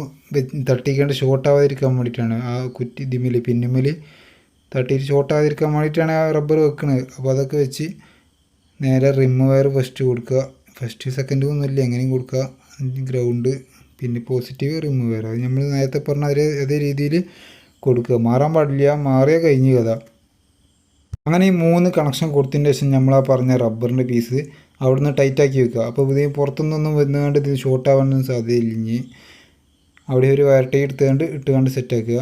തട്ടിക്കേണ്ട ഷോർട്ട് ആവാതിരിക്കാൻ വേണ്ടിയിട്ടാണ് ആ കുറ്റി ഇതിമേൽ പിന്നുമിൽ തട്ടിയിട്ട് ഷോർട്ട് ആവാതിരിക്കാൻ വേണ്ടിയിട്ടാണ് ആ റബ്ബർ വെക്കുന്നത് അപ്പോൾ അതൊക്കെ വെച്ച് നേരെ റിമ്മ് വയർ ഫസ്റ്റ് കൊടുക്കുക. ഫസ്റ്റ് സെക്കൻഡ് ഒന്നുമില്ല എങ്ങനെയും കൊടുക്കുക. ഗ്രൗണ്ട് പിന്നെ പോസിറ്റീവ് റിമ്മ് വയർ അത് നമ്മൾ നേരത്തെ പറഞ്ഞ അതേ അതേ രീതിയിൽ കൊടുക്കുക. മാറാൻ പാടില്ല മാറിയാൽ കഴിഞ്ഞ് കഥ. അങ്ങനെ ഈ മൂന്ന് കണക്ഷൻ കൊടുത്തതിന് ശേഷം നമ്മൾ ആ പറഞ്ഞ റബ്ബറിന്റെ പീസ് അവിടുന്ന് ടൈറ്റാക്കി വെക്കുക. അപ്പോൾ ഇത് പുറത്തുനിന്നൊന്നും വന്നുകൊണ്ട് ഇത് ഷോർട്ടാവാനൊന്നും സാധ്യതയില്ലെങ്കിൽ സാധ്യതയില്ല ഇനി. അവിടെ ഒരു വയർ ടൈ എടുത്തുകൊണ്ട് ഇട്ടുകൊണ്ട് സെറ്റാക്കുക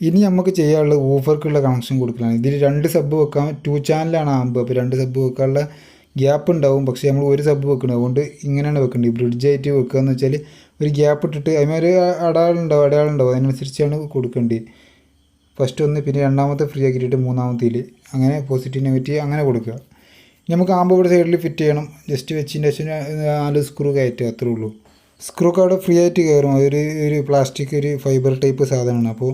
ഇനി നമുക്ക് ചെയ്യാനുള്ളത് ഓഫർക്കുള്ള കണക്ഷൻ കൊടുക്കലാണ്. ഇതിൽ രണ്ട് സബ് വെക്കാം ടു ചാനലാണ് ആകുമ്പോൾ അപ്പോൾ രണ്ട് സബ് വെക്കാനുള്ള ഗ്യാപ്പ് ഉണ്ടാവും. പക്ഷേ നമ്മൾ ഒരു സബ് വെക്കണം അതുകൊണ്ട് ഇങ്ങനെയാണ് വെക്കേണ്ടത്. ബ്രിഡ്ജ് ബ്രിഡ്ജായിട്ട് വെക്കുക എന്ന് വെച്ചാൽ ഒരു ഗ്യാപ്പ് ഇട്ടിട്ട് അതിനൊരു അടയാളുണ്ടാവും അടയാളുണ്ടാവും അതിനനുസരിച്ചാണ് കൊടുക്കേണ്ടത്. ഫസ്റ്റ് ഒന്ന് പിന്നെ രണ്ടാമത്തെ ഫ്രീ ആക്കിയിട്ട് മൂന്നാമത്തേൽ അങ്ങനെ പോസിറ്റീവ് നെഗറ്റീവ് അങ്ങനെ കൊടുക്കുക. നമുക്ക് ആമ്പ് ഇവിടെ സൈഡിൽ ഫിറ്റ് ചെയ്യണം. ജസ്റ്റ് വെച്ചിന്റെ ശേഷം നാല് സ്ക്രൂ കയറ്റുക. അത്രേ ഉള്ളൂ. സ്ക്രൂ ഒക്കെ അവിടെ ഫ്രീ ആയിട്ട് കയറും. ഒരു ഒരു പ്ലാസ്റ്റിക് ഒരു ഫൈബർ ടൈപ്പ് സാധനമാണ്. അപ്പോൾ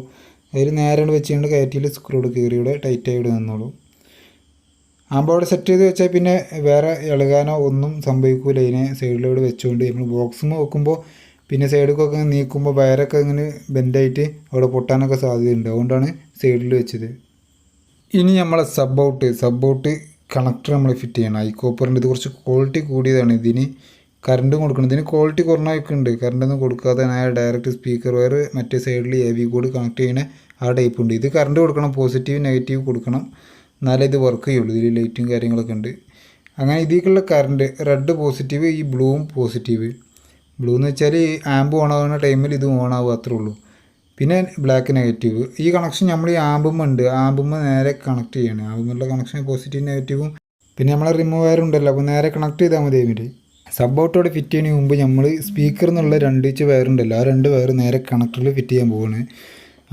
അതിൽ നേരെ വെച്ചുകൊണ്ട് കയറ്റിയിൽ സ്ക്രൂ കയറി ഇവിടെ ടൈറ്റായി ഇവിടെ നിന്നോളൂ. ആകുമ്പോൾ അവിടെ സെറ്റ് ചെയ്ത് വെച്ചാൽ പിന്നെ വേറെ ഇളകാനോ ഒന്നും സംഭവിക്കില്ല ഇതിനെ സൈഡിലൂടെ വെച്ചുകൊണ്ട് നമ്മൾ ബോക്സും വെക്കുമ്പോൾ പിന്നെ സൈഡിലേക്കൊക്കെ നീക്കുമ്പോൾ വയറൊക്കെ ഇങ്ങനെ ബെൻഡായിട്ട് അവിടെ പൊട്ടാനൊക്കെ സാധ്യതയുണ്ട്. അതുകൊണ്ടാണ് സൈഡിൽ വെച്ചത്. ഇനി നമ്മളെ sub out sub out connector നമ്മൾ ഫിറ്റ് ചെയ്യണം. ഐ കോപ്പറിന്റെ ഇത് കുറച്ച് ക്വാളിറ്റി കൂടിയതാണ്. ഇതിന് കറണ്ടും കൊടുക്കണം ഇതിന് ക്വാളിറ്റി കുറഞ്ഞൊക്കെ ഉണ്ട് കറണ്ടൊന്നും കൊടുക്കാതെ ഞാൻ ഡയറക്റ്റ് സ്പീക്കർ വയർ മറ്റേ സൈഡിൽ എ വി കൂടി കണക്ട് ചെയ്യണ ആ ടൈപ്പ് ഉണ്ട്. ഇത് കറണ്ട് കൊടുക്കണം പോസിറ്റീവ് നെഗറ്റീവ് കൊടുക്കണം. എന്നാലേ ഇത് വർക്ക് ചെയ്യുള്ളൂ. ഇതിൽ ലൈറ്റും കാര്യങ്ങളൊക്കെ ഉണ്ട്. അങ്ങനെ ഇതിലേക്കുള്ള കറണ്ട് റെഡ് പോസിറ്റീവ് ഈ ബ്ലൂവും പോസിറ്റീവ് ബ്ലൂ എന്ന് വെച്ചാൽ ആംബ് ഓൺ ആവുന്ന ടൈമിൽ ഇത് ഓൺ ആവുക അത്രേ ഉള്ളൂ. പിന്നെ ബ്ലാക്ക് നെഗറ്റീവ് ഈ കണക്ഷൻ നമ്മൾ ഈ ആമ്പുമ്മ ഉണ്ട്. ആമ്പുമ്മ നേരെ കണക്ട് ചെയ്യണം. ആമ്പുമ്മുള്ള കണക്ഷൻ പോസിറ്റീവ് നെഗറ്റീവും പിന്നെ നമ്മളെ റിമൂവ് വയർ ഉണ്ടല്ലോ. അപ്പോൾ നേരെ കണക്ട് ചെയ്താൽ മതി അതിൽ സബ് ഫിറ്റ് ചെയ്യുന്നതിന് മുമ്പ് നമ്മൾ സ്പീക്കർ എന്നുള്ള രണ്ട് ഇച്ച് വയറുണ്ടല്ലോ ആ രണ്ട് വയർ നേരെ കണക്ടറിൽ ഫിറ്റ് ചെയ്യാൻ പോവാണ്.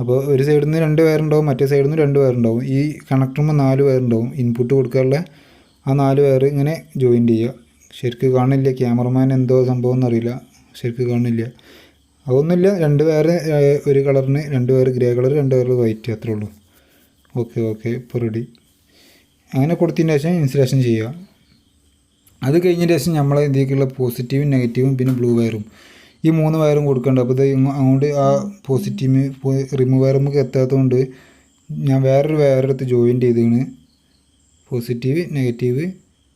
അപ്പോൾ ഒരു സൈഡിൽ നിന്ന് രണ്ട് വയറുണ്ടാവും മറ്റേ സൈഡിൽ നിന്ന് രണ്ട് വയറുണ്ടാവും ഈ കണക്ടറുമ്പോൾ നാല് വയറുണ്ടാവും ഇൻപുട്ട് കൊടുക്കാനുള്ള ആ നാല് വയർ ഇങ്ങനെ ജോയിൻ ചെയ്യുക. ശരിക്ക് കാണില്ല ക്യാമറമാൻ എന്തോ സംഭവം എന്നറിയില്ല ശരിക്ക് കാണില്ല. അതൊന്നുമില്ല. രണ്ട് വയർ ഒരു കളറിന് രണ്ട് വയർ ഗ്രേ കളർ രണ്ട് വയർ വൈറ്റ് അത്രേ ഉള്ളൂ. ഓക്കെ ഓക്കെ ഇപ്പോൾ റെഡി അങ്ങനെ കൊടുത്തതിന് ശേഷം ഇൻസ്റ്റലേഷൻ ചെയ്യുക. അത് കഴിഞ്ഞതിന് ശേഷം നമ്മൾ ഇതിലേക്കുള്ള പോസിറ്റീവും നെഗറ്റീവും പിന്നെ ബ്ലൂ വയറും ഈ മൂന്ന് വയറും കൊടുക്കേണ്ട. അപ്പോൾ ഇത് അതുകൊണ്ട് ആ പോസിറ്റീവ് റിമൂവ് വയർ നമുക്ക് എത്താത്തതുകൊണ്ട് ഞാൻ വേറൊരു വയറെടുത്ത് ജോയിൻ ചെയ്തതാണ്. പോസിറ്റീവ് നെഗറ്റീവ്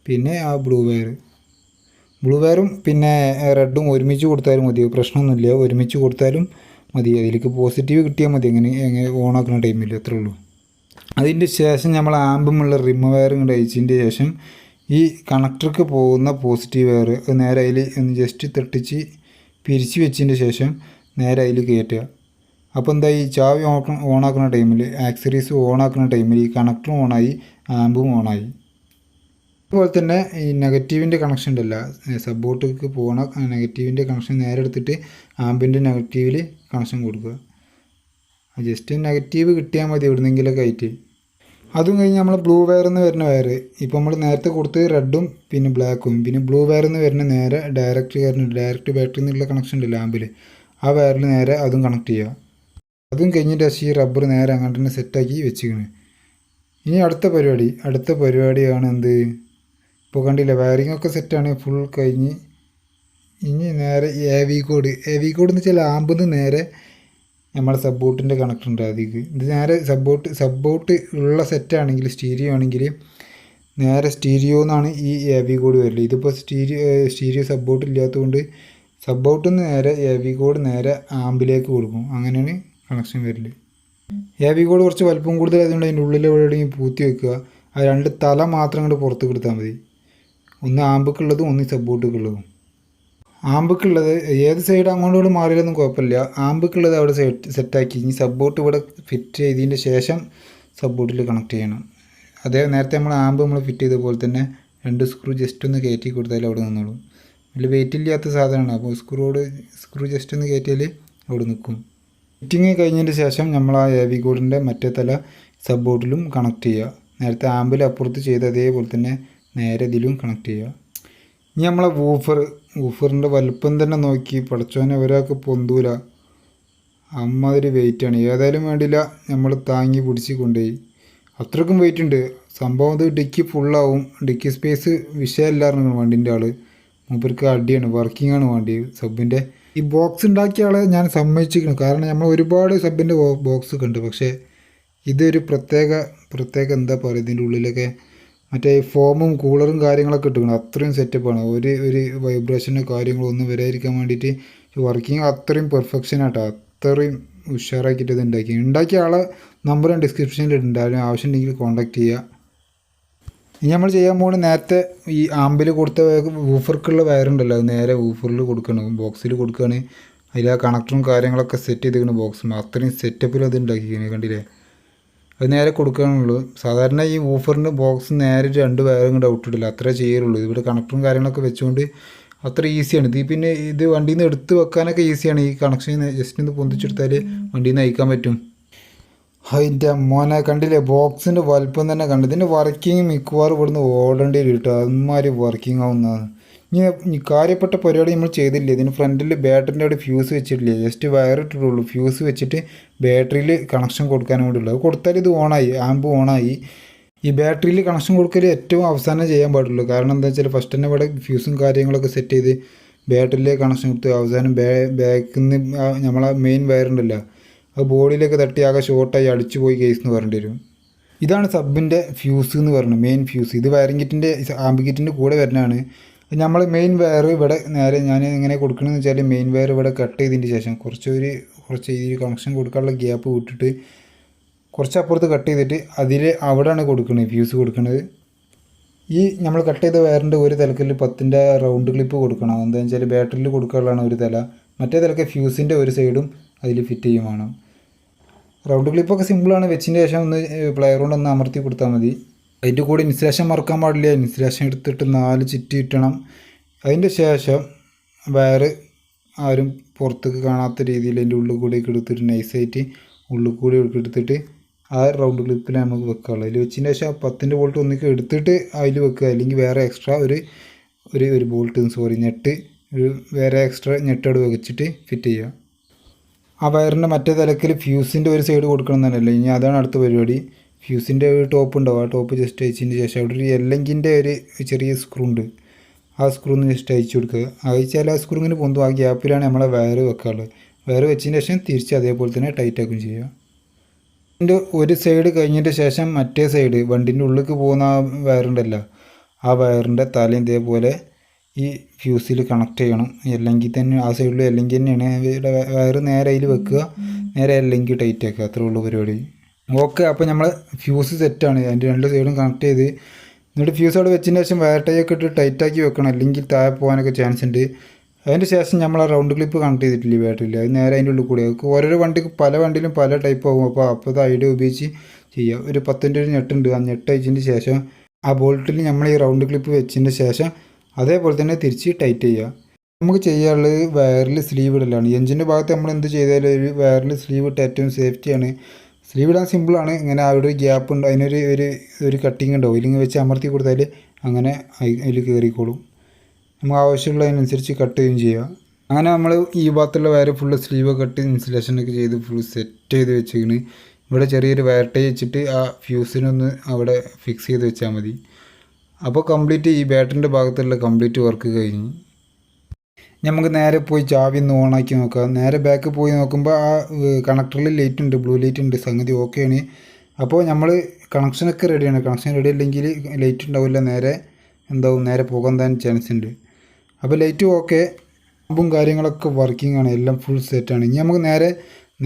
പിന്നെ ആ ബ്ലൂ വയർ ബ്ലൂ വയറും പിന്നെ റെഡും ഒരുമിച്ച് കൊടുത്താലും മതി പ്രശ്നമൊന്നുമില്ല. ഒരുമിച്ച് കൊടുത്താലും മതി. അതിലേക്ക് പോസിറ്റീവ് കിട്ടിയാൽ മതി. എങ്ങനെ എങ്ങനെ ഓണാക്കുന്ന ടൈമിൽ അത്രേ ഉള്ളൂ. അതിന്റെ ശേഷം നമ്മൾ ആമ്പുമുള്ള റിമ വയറും കൂടെ അയച്ചതിന്റെ ശേഷം ഈ കണക്ടർക്ക് പോകുന്ന പോസിറ്റീവ് വയർ നേരെ അതിൽ ഒന്ന് ജസ്റ്റ് തട്ടിച്ച് പിരിച്ചു വെച്ചതിന്റെ ശേഷം നേരെ അതിൽ കയറ്റുക അപ്പോൾ എന്താ ഈ ചാവി ഓൺ ഓണാക്കുന്ന ടൈമിൽ ആക്സറീസ് ഓണാക്കുന്ന ടൈമിൽ ഈ കണക്ടറും ഓണായി ആമ്പും ഓണായി അതുപോലെ തന്നെ ഈ നെഗറ്റീവിന്റെ കണക്ഷൻ ഉണ്ടല്ല. സബ്ബോട്ടിലേക്ക് പോകണ നെഗറ്റീവിന്റെ കണക്ഷൻ നേരെ എടുത്തിട്ട് ആമ്പിന്റെ നെഗറ്റീവിൽ കണക്ഷൻ കൊടുക്കുക. ജസ്റ്റ് നെഗറ്റീവ് കിട്ടിയാൽ മതി എവിടുന്നെങ്കിലൊക്കെ ആയിട്ട്. അതും കഴിഞ്ഞ് നമ്മൾ ബ്ലൂ വയർ എന്ന് വരുന്ന വയർ ഇപ്പോൾ നമ്മൾ നേരത്തെ കൊടുത്ത് റെഡും പിന്നെ ബ്ലാക്കും പിന്നെ ബ്ലൂ വയർ എന്ന് വരുന്ന നേരെ ഡയറക്റ്റ് കയറുന്നുണ്ട് ഡയറക്റ്റ് ബാറ്ററി എന്നുള്ള കണക്ഷൻ ഉണ്ട് ലാമ്പിൽ ആ വയറിൽ നേരെ അതും കണക്ട് ചെയ്യുക അതും കഴിഞ്ഞിട്ട് ഈ റബ്ബർ നേരെ അങ്ങോട്ട് തന്നെ സെറ്റാക്കി വെച്ചിരിക്കുന്നു ഇനി അടുത്ത പരിപാടി. അടുത്ത പരിപാടിയാണ് എന്ത്? ഇപ്പോൾ കണ്ടില്ല വയറിംഗ് ഒക്കെ സെറ്റാണ് ഫുൾ കഴിഞ്ഞ്. ഇനി നേരെ A V cord A V cord എന്ന് വെച്ചാൽ ലാമ്പിൽ നിന്ന് നേരെ നമ്മുടെ സബ്ബോട്ടിന്റെ കണക്ടർ ഉണ്ട് അതിലേക്ക്. ഇത് നേരെ സബ്ബോട്ട് സബ്ബോട്ട് ഉള്ള സെറ്റാണെങ്കിൽ സ്റ്റീരിയോ ആണെങ്കിൽ നേരെ സ്റ്റീരിയോ എന്നാണ് ഈ എ വി കോഡ് വരില്ല ഇതിപ്പോൾ സ്റ്റീരിയോ സ്റ്റീരിയോ സബ്ബോട്ട് ഇല്ലാത്തതുകൊണ്ട് സബ്ബോട്ടിൽ നിന്ന് നേരെ എ വി കോഡ് നേരെ ആമ്പിലേക്ക് കൊടുക്കും. അങ്ങനെയാണ് കണക്ഷൻ വരൽ. എ വി കോഡ് കുറച്ച് വലുപ്പം കൂടുതലായതുകൊണ്ട് അതിന്റെ ഉള്ളിൽ എവിടെയെങ്കിലും പൂത്തി വെക്കുക. ആ രണ്ട് തല മാത്രം അങ്ങോട്ട് പുറത്ത് കൊടുത്താൽ മതി. ഒന്ന് ആമ്പക്കുള്ളതും ഒന്ന് സബ്ബോട്ടുക്കുള്ളതും. ആമ്പക്കുള്ളത് ഏത് സൈഡ് അങ്ങോട്ടും ഇങ്ങോട്ടും മാറിയാലൊന്നും കുഴപ്പമില്ല. ആമ്പുക്കുള്ളത് അവിടെ സെറ്റ് സെറ്റാക്കി ഇനി സബ്ബോട്ട് ഇവിടെ ഫിറ്റ് ചെയ്തതിന്റെ ശേഷം സബ്ബോട്ടിൽ കണക്ട് ചെയ്യണം. അതേ നേരത്തെ നമ്മൾ ആമ്പ് നമ്മൾ ഫിറ്റ് ചെയ്ത പോലെ തന്നെ രണ്ട് സ്ക്രൂ ജസ്റ്റ് ഒന്ന് കയറ്റി കൊടുത്താൽ അവിടെ നിന്നോളും. വലിയ വെയിറ്റ് ഇല്ലാത്ത സാധനമാണ്. അപ്പോൾ സ്ക്രൂയോട് സ്ക്രൂ ജസ്റ്റ് ഒന്ന് കയറ്റിയാൽ അവിടെ നിൽക്കും ഫിറ്റിങ് കഴിഞ്ഞതിന് ശേഷം നമ്മൾ ആ എ വി കോഡിന്റെ മറ്റേ തല സബ്ബോട്ടിലും കണക്ട് ചെയ്യുക. നേരത്തെ ആമ്പിൽ അപ്പുറത്ത് ചെയ്ത അതേപോലെ തന്നെ നേരെ ഇതിലും കണക്ട് ചെയ്യുക. ഇനി നമ്മളെ വൂഫർ വൂഫറിന്റെ വലുപ്പം തന്നെ നോക്കി പഠിച്ചവനെ ഒരാൾക്ക് പൊന്തൂല. അമ്മാതിരി ആണ്. ഏതായാലും വേണ്ടില്ല നമ്മൾ താങ്ങി പിടിച്ച് കൊണ്ടുപോയി. അത്രക്കും വെയിറ്റ് ഉണ്ട്. സംഭവം ഇത് ഡിക്കി ഫുള്ളാവും ഡിക്കി സ്പേസ് വിഷയമല്ലായിരുന്നു വണ്ടിന്റെ ആൾ മൂപ്പർക്ക് അടിയാണ്. വർക്കിംഗ് ആണ് വണ്ടി. സബിന്റെ ഈ ബോക്സ് ഉണ്ടാക്കിയ ആളെ ഞാൻ സമ്മതിച്ചിരിക്കണം കാരണം നമ്മൾ ഒരുപാട് സബിന്റെ ബോക്സ് കണ്ട് പക്ഷേ ഇതൊരു പ്രത്യേക പ്രത്യേക എന്താ പറയുക ഇതിന്റെ ഉള്ളിലൊക്കെ മറ്റേ ഫോമും കൂളറും കാര്യങ്ങളൊക്കെ ഇട്ടിരിക്കണം. അത്രയും സെറ്റപ്പാണ് ഒരു ഒരു വൈബ്രേഷനോ കാര്യങ്ങളോ ഒന്നും വരാതിരിക്കാൻ വേണ്ടിയിട്ട് വർക്കിംഗ് അത്രയും പെർഫെക്ഷൻ ആട്ടോ. അത്രയും ഉഷാറാക്കിയിട്ട് ഇത് ഉണ്ടാക്കി. ഉണ്ടാക്കിയ ആളെ നമ്പർ ഞാൻ ഡിസ്ക്രിപ്ഷനിൽ അതിന് ആവശ്യമുണ്ടെങ്കിൽ കോൺടാക്ട് ചെയ്യുക ഇനി നമ്മൾ ചെയ്യാൻ പോകുന്നത് നേരത്തെ ഈ ആമ്പിൽ കൊടുത്ത വൂഫർക്കുള്ള വയറുണ്ടല്ലോ അത് നേരെ വൂഫറിൽ കൊടുക്കണം. ബോക്സിൽ കൊടുക്കുകയാണ് അതിൽ ആ കണക്ടറും കാര്യങ്ങളൊക്കെ സെറ്റ് ചെയ്തിരിക്കണം ബോക്സും അത്രയും സെറ്റപ്പിൽ അത് ഉണ്ടാക്കിയിരിക്കുന്നത് കണ്ടില്ലേ? അത് നേരെ കൊടുക്കാനുള്ളൂ. സാധാരണ ഈ വൂഫറിന്റെ ബോക്സ് നേരെ രണ്ട് വയറും കൂടെ ഔട്ടിടില്ല അത്രേ ചെയ്യാറുള്ളൂ. ഇവിടെ കണക്ടറും കാര്യങ്ങളൊക്കെ വെച്ചുകൊണ്ട് അത്ര ഈസിയാണ് ഇത് പിന്നെ ഇത് വണ്ടിയിൽ നിന്ന് എടുത്ത് വെക്കാനൊക്കെ ഈസിയാണ് ഈ കണക്ഷൻ ജസ്റ്റ് ഒന്ന് പൊന്തിച്ചെടുത്താൽ വണ്ടിയിൽ നിന്ന് അയക്കാൻ പറ്റും. അതിന്റെ മോനെ കണ്ടില്ലേ? ബോക്സിന്റെ വലുപ്പം തന്നെ കണ്ടു. ഇതിന്റെ വർക്കിംഗ് മിക്കവാറും ഇവിടുന്ന് ഓടേണ്ടി വരും കേട്ടോ അമ്മാതിരി വർക്കിംഗ് ആവുന്നതാണ്. ഇനി കാര്യപ്പെട്ട പരിപാടി നമ്മൾ ചെയ്തില്ല? ഇതിന് ഫ്രണ്ടിൽ ബാറ്ററിന്റെ അവിടെ ഫ്യൂസ് വെച്ചിട്ടില്ല? Just wire ഇട്ടിട്ടുള്ളൂ. ഫ്യൂസ് വെച്ചിട്ട് ബാറ്ററിയിൽ കണക്ഷൻ കൊടുക്കാനും കൂടി ഉള്ളൂ. അത് കൊടുത്താൽ ഇത് ഓണായി. ആമ്പ് ഓണായി. ഈ ബാറ്ററിയിൽ കണക്ഷൻ കൊടുക്കൽ ഏറ്റവും അവസാനം ചെയ്യാൻ പാടുള്ളൂ. കാരണം എന്താ വെച്ചാൽ ഫസ്റ്റ് തന്നെ ഇവിടെ ഫ്യൂസും കാര്യങ്ങളൊക്കെ സെറ്റ് ചെയ്ത് ബാറ്ററിയിലേക്ക് കണക്ഷൻ കൊടുത്ത് അവസാനം ബാ ബാക്കിൽ നിന്ന് നമ്മളെ മെയിൻ വയറുണ്ടല്ലോ അത് ബോഡിയിലേക്ക് തട്ടി ആകെ ഷോർട്ടായി അടിച്ചു പോയി കേസ് എന്ന് പറയേണ്ടി വരും. ഇതാണ് സബിന്റെ ഫ്യൂസ് എന്ന് പറയുന്നത്. മെയിൻ ഫ്യൂസ് ഇത് വയറിംഗ് കിറ്റിന്റെ ആമ്പ് കിറ്റിന്റെ കൂടെ വരുന്നതാണ്. നമ്മൾ മെയിൻ വയർ ഇവിടെ നേരെ ഞാൻ ഇങ്ങനെ കൊടുക്കണമെന്ന് വെച്ചാൽ മെയിൻ വയർ ഇവിടെ കട്ട് ചെയ്തതിന് ശേഷം കുറച്ചൊരു കുറച്ച് ഈ കണക്ഷൻ കൊടുക്കാനുള്ള ഗ്യാപ്പ് വിട്ടിട്ട് കുറച്ച് അപ്പുറത്ത് കട്ട് ചെയ്തിട്ട് അതിൽ അവിടെയാണ് കൊടുക്കുന്നത് ഫ്യൂസ് കൊടുക്കുന്നത് ഈ നമ്മൾ കട്ട് ചെയ്ത വയറിന്റെ ഒരു തലക്കിൽ പത്തിന്റെ റൗണ്ട് ക്ലിപ്പ് കൊടുക്കണം. എന്താണെന്ന് വെച്ചാൽ ബാറ്ററിയിൽ കൊടുക്കാനുള്ളതാണ് ഒരു തല. മറ്റേ തലക്ക് ഫ്യൂസിന്റെ ഒരു സൈഡും അതിൽ ഫിറ്റ് ചെയ്യുമാണ് റൗണ്ട് ക്ലിപ്പൊക്കെ സിമ്പിളാണ് വെച്ചിന്റെ ശേഷം ഒന്ന് പ്ലെയർ കൊണ്ട് ഒന്ന് അമർത്തി കൊടുത്താൽ മതി. അതിന്റെ കൂടെ ഇൻസുലേഷൻ മറക്കാൻ പാടില്ല. ഇൻസുലേഷൻ എടുത്തിട്ട് നാല് ചിറ്റി ഇട്ടണം. അതിന്റെ ശേഷം വയറ് ആരും പുറത്തേക്ക് കാണാത്ത രീതിയിൽ അതിന്റെ ഉള്ളിൽ കൂടെയൊക്കെ എടുത്തിട്ട് നൈസായിട്ട് ഉള്ളിൽ കൂടി എടുത്തിട്ട് ആ റൗണ്ട് ക്ലിപ്പിൽ നമുക്ക് വെക്കാനുള്ളൂ അതിൽ വെച്ചതിന് ശേഷം പത്തിന്റെ ബോൾട്ട് ഒന്നിക്ക് എടുത്തിട്ട് അതിൽ വെക്കുക. അല്ലെങ്കിൽ വേറെ എക്സ്ട്രാ ഒരു ഒരു ഒരു ബോൾട്ട് സോറി നെറ്റ് ഒരു വേറെ എക്സ്ട്രാ നെട്ടോട് വെച്ചിട്ട് ഫിറ്റ് ചെയ്യുക. ആ വയറിന്റെ മറ്റേ തലക്കിൽ ഫ്യൂസിന്റെ ഒരു സൈഡ് കൊടുക്കണം എന്നല്ലേ ഇനി അതാണ് അടുത്ത പരിപാടി. ഫ്യൂസിന്റെ ഒരു ടോപ്പ് ഉണ്ടാവും. ആ ടോപ്പ് ജസ്റ്റ് അയച്ചതിന് ശേഷം അവിടെ ഒരു എല്ലെങ്കിന്റെ ഒരു ചെറിയ സ്ക്രൂ ഉണ്ട്. ആ സ്ക്രൂ ഒന്ന് ജസ്റ്റ് അയച്ചു കൊടുക്കുക. അയച്ചാൽ ആ സ്ക്രൂ ഇങ്ങനെ പൊന്തും. ആ ഗ്യാപ്പിലാണ് നമ്മളെ വയറ് വെക്കാറുള്ളത് വയറ് വെച്ചതിന് ശേഷം തിരിച്ച് അതേപോലെ തന്നെ ടൈറ്റ് ആക്കുകയും ചെയ്യുക. ഇതിന്റെ ഒരു സൈഡ് കഴിഞ്ഞതിന്റെ ശേഷം മറ്റേ സൈഡ് വണ്ടിന്റെ ഉള്ളിലേക്ക് പോകുന്ന ആ വയറുണ്ടല്ലോ ആ വയറിന്റെ തല ഇതേപോലെ ഈ ഫ്യൂസിൽ കണക്ട് ചെയ്യണം. അല്ലെങ്കിൽ തന്നെ ആ സൈഡിൽ അല്ലെങ്കിൽ തന്നെയാണ്. വയറ് നേരെ അതിൽ വെക്കുക. നേരെ അല്ലെങ്കിൽ ടൈറ്റ് ആക്കുക. അത്രേ ഉള്ളൂ പരിപാടി. ഓക്കെ അപ്പോൾ നമ്മൾ ഫ്യൂസ് സെറ്റാണ് അതിന്റെ രണ്ട് സൈഡും കണക്ട് ചെയ്ത്. എന്നിട്ട് ഫ്യൂസ് അവിടെ വെച്ചതിന് ശേഷം വയർ ടൈ ഒക്കെ ഇട്ട് ടൈറ്റാക്കി വെക്കണം. അല്ലെങ്കിൽ താഴെ പോകാനൊക്കെ ചാൻസ് ഉണ്ട്. അതിന് ശേഷം നമ്മൾ ആ റൗണ്ട് ക്ലിപ്പ് കണക്ട് ചെയ്തിട്ടില്ല ബാറ്ററിയിൽ അത് നേരെ അതിന്റെ ഉള്ളിൽ കൂടി. ഓരോരോ വണ്ടിക്ക് പല വണ്ടിയിലും പല ടൈപ്പ് ആകും അപ്പോൾ അപ്പോൾ ഐഡിയ ഉപയോഗിച്ച് ചെയ്യുക ഒരു പത്തിന്റെ ഒരു ഞെട്ടുണ്ട് ആ ഞെട്ട് അയച്ചതിന് ശേഷം ആ ബോൾട്ടിൽ നമ്മൾ ഈ റൗണ്ട് ക്ലിപ്പ് വെച്ചതിന് ശേഷം അതേപോലെ തന്നെ തിരിച്ച് ടൈറ്റ് ചെയ്യുക നമുക്ക് ചെയ്യാനുള്ളത് വയറിൽ സ്ലീവ് ഇടലാണ്. എഞ്ചിന്റെ ഭാഗത്ത് നമ്മൾ എന്ത് ചെയ്താലും ഒരു വയറിൽ സ്ലീവ് ഇട്ട് ഏറ്റവും സേഫ്റ്റിയാണ് സ്ലീവ് ഇടാൻ സിമ്പിളാണ് ഇങ്ങനെ അവിടെ ഒരു ഗ്യാപ്പ് ഉണ്ട്. അതിനൊരു ഒരു ഒരു കട്ടിങ് ഉണ്ട്. ഓയിലിങ് വെച്ച് അമർത്തി കൊടുത്താൽ അങ്ങനെ അതിൽ കയറിക്കോളും നമുക്ക് ആവശ്യമുള്ളതിനനുസരിച്ച് കട്ട് ചെയ്യുകയും ചെയ്യുക അങ്ങനെ നമ്മൾ ഈ ഭാഗത്തുള്ള വയർ ഫുള്ള് സ്ലീവ് കട്ട് ഇൻസുലേഷനൊക്കെ ചെയ്ത് ഫുൾ സെറ്റ് ചെയ്ത് വെച്ചിരിക്കണ്. ഇവിടെ ചെറിയൊരു വയർ ടൈ വെച്ചിട്ട് ആ ഫ്യൂസിനൊന്ന് അവിടെ ഫിക്സ് ചെയ്ത് വെച്ചാൽ മതി. അപ്പോൾ കംപ്ലീറ്റ് ഈ ബാറ്ററിന്റെ ഭാഗത്തുള്ള കംപ്ലീറ്റ് വർക്ക് കഴിഞ്ഞ്. നമുക്ക് നേരെ പോയി ചാവി ഒന്ന് ഓണാക്കി നോക്കാം. നേരെ ബാക്ക് പോയി നോക്കുമ്പോൾ ആ കണക്ടറിൽ ലൈറ്റ് ഉണ്ട് ബ്ലൂ ലൈറ്റ് ഉണ്ട്. സംഗതി ഓക്കെയാണ് അപ്പോൾ നമ്മൾ കണക്ഷനൊക്കെ റെഡിയാണ് കണക്ഷൻ റെഡി അല്ലെങ്കിൽ ലൈറ്റ് ഉണ്ടാവില്ല. നേരെ എന്താവും? നേരെ പോകാൻ തന്നെ ചാൻസ് ഉണ്ട്. അപ്പോൾ ലൈറ്റ് ഓക്കെ പമ്പും കാര്യങ്ങളൊക്കെ വർക്കിംഗ് ആണ്. എല്ലാം ഫുൾ സെറ്റാണ് ഇനി നമുക്ക് നേരെ